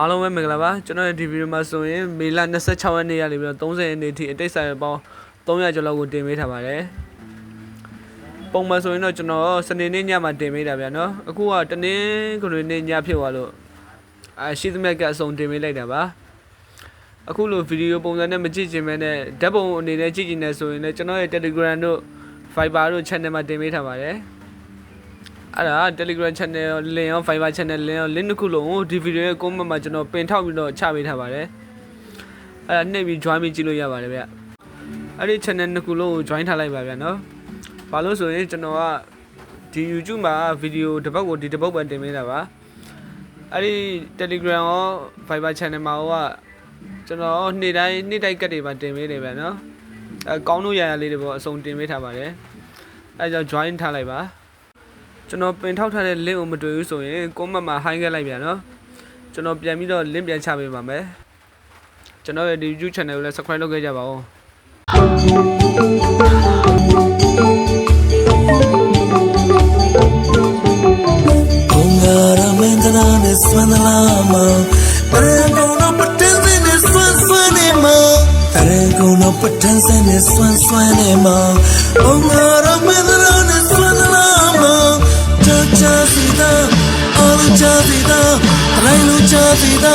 အားလုံးပဲမင်္ဂလာပါကျွန်တော်ရဲ့ဒီဗီဒီယိုမှာဆိုရင်မေလ26ရက်နေ့ကနေပြီးတော့30ရက်နေ့ထိအတိတ်ဆိုင်ပေါင်း300ကျော်လောက်ကိုတင်ပေးထားပါတယ်ပုံမှန်ဆိုရင်တော့ကျွန်တော်စနေနေ့ညမှာတင်ပေးတာဗျာနော်အခုကတနင်္ဂနွေနေ့ညဖြစ်သွားလို့အာရှိသမျှကအစုံတင်ပေးလိုက်တာပါအခုလိုဗီဒီယိုပုံစံနဲ့မကြည့်ချင်မဲနဲ့ဓာတ်ပုံအနေနဲ့ကြည့်ချင်နေဆိုရင်လည်းကျွန်တော်ရဲ့ Telegram တို့ Viber တို့ channel မှာတင်ပေးထားပါတယ် အဲ့ဒါ Telegram channel ရော link ရော Viber channel link ရော link တစ်ခုလုံးကိုဒီဗီဒီယိုရဲ့ comment မှာကျွန်တော်ပင်ထောက်ပြီးတော့ချပေးထားပါတယ်အဲ့ဒါနှိပ်ပြီး join ပြီးကြည့်လို့ရပါတယ်ဗျအဲ့ဒီ channel နှစ်ခုလုံးကို join ထားလိုက်ပါဗျာနော်ဘာလို့ဆိုရင်ကျွန်တော်ကဒီ YouTube မှာဗီဒီယိုတစ်ပတ်ကိုဒီတစ်ပုတ်ပဲတင်ပေးတာပါအဲ့ဒီ Telegram ရော Viber channel မှာဟိုကကျွန်တော်နေ့တိုင်းနေ့တိုက်ကတ်တွေပါတင်ပေးနေဗျာနော်အဲကောင်းလို့ရရလေးတွေပေါ့အစုံတင်ပေးထားပါတယ်အဲကြောင့် join ထားလိုက်ပါ ကျွန်တော်ပင်ထောက်ထားတဲ့ link ကိုမတွေ့ဘူးဆိုရင် comment မှာ high ခဲ့လိုက်ပြန်နော်ကျွန်တော်ပြန်ပြီးတော့ link ပြန်ချပေးပါမယ်ကျွန်တော်ရဲ့ဒီ YouTube channel ကိုလည်း subscribe လုပ်ခဲ့ကြပါဦး Ongara mendra ne swanalama Tarangono patense ne swan swanema Tarangono patense ne swan రైలు చాసిదా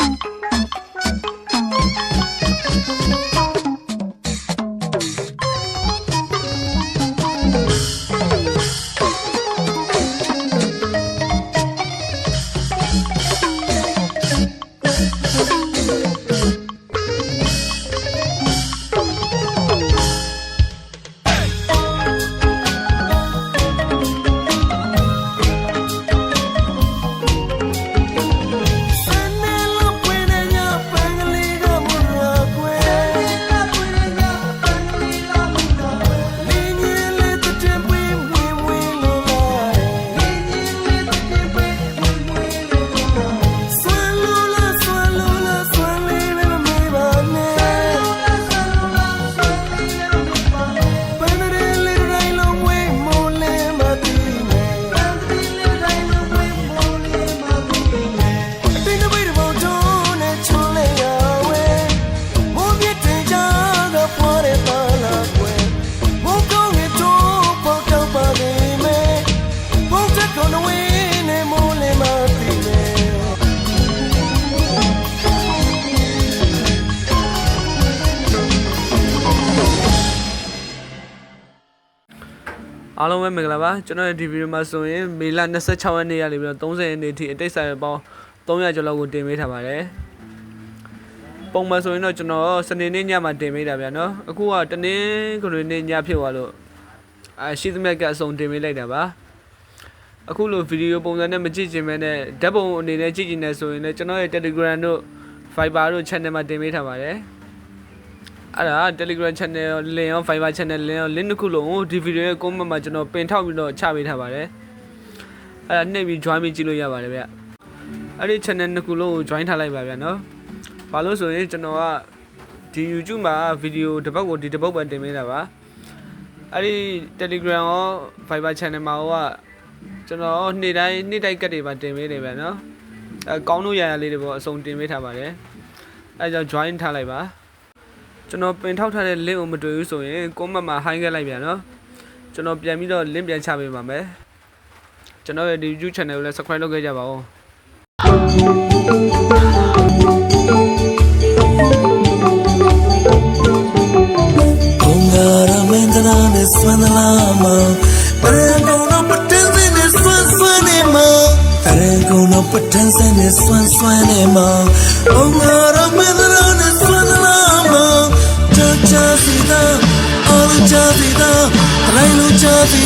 Thank you. လုံးပဲမင်္ဂလာပါကျွန်တော်ရဲ့ဒီဗီဒီယိုမှာဆိုရင်မေလ26ရက်နေ့ရနေပြီးတော့30ရက်နေ့ထိအတိတ်ဆိုင်ပေါင်း300ကျော်လောက်ကိုတင်ပေးထားပါတယ်ပုံမှန်ဆိုရင်တော့ကျွန်တော်စနေနေ့ညမှာတင်ပေးတာဗျာနော်အခုကတနင်္ဂနွေနေ့ညဖြစ်သွားလို့အာရှိသမျှကအစုံတင်ပေးလိုက်တာပါအခုလိုဗီဒီယိုပုံစံနဲ့မကြည့်ချင်မဲနဲ့ဓာတ်ပုံအနေနဲ့ကြည့်ချင်တယ်ဆိုရင်လည်းကျွန်တော်ရဲ့ Telegram တို့ Viber တို့ channel မှာတင်ပေးထားပါတယ် အဲ့ဒါ Telegram channel ရော link ရော Viber channel link ရော link တစ်ခုလုံးကိုဒီဗီဒီယိုရဲ့ comment မှာကျွန်တော်ပင်ထောက်ပြီးတော့ချပေးထားပါတယ်အဲ့ဒါနှိပ်ပြီး join ပြီးကြည့်လို့ရပါတယ်ဗျအဲ့ဒီ channel နှစ်ခုလုံးကို join ထားလိုက်ပါဗျနော်ဘာလို့ဆိုရင်ကျွန်တော်ကဒီ YouTube မှာဗီဒီယိုတစ်ပတ်ကိုဒီတစ်ပုတ်ပဲတင်ပေးတာပါအဲ့ဒီ Telegram ရော Viber channel မှာကကျွန်တော်နေ့တိုင်းနေ့တိုင်းကတ်တွေပါတင်ပေးနေဗျနော်အဲကောင်းလို့ရရလေးတွေပေါ့အစုံတင်ပေးထားပါတယ်အဲကြောင့် join ထားလိုက်ပါ ကျွန်တော်ပင်ထောက်ထားတဲ့ link ကိုမတွေ့ဘူးဆိုရင် comment မှာ high ခဲ့လိုက်ပြန်နော်ကျွန်တော်ပြန်ပြီးတော့ link ပြန်ချပေးပါမယ်ကျွန်တော်ရဲ့ဒီ YouTube channel ကိုလည်း subscribe လုပ်ခဲ့ကြပါဦးဘုံကာရမင်းသားနဲ့ဆွမ်းသလားမတရံကုန်တော့ပတင်းစင်းနဲ့ဆွမ်းဆွမ်းနေမတရံကုန်တော့ပတင်းစင်းနဲ့ဆွမ်းဆွမ်းနေမဘုံကာရမင်း အော်ချာစီ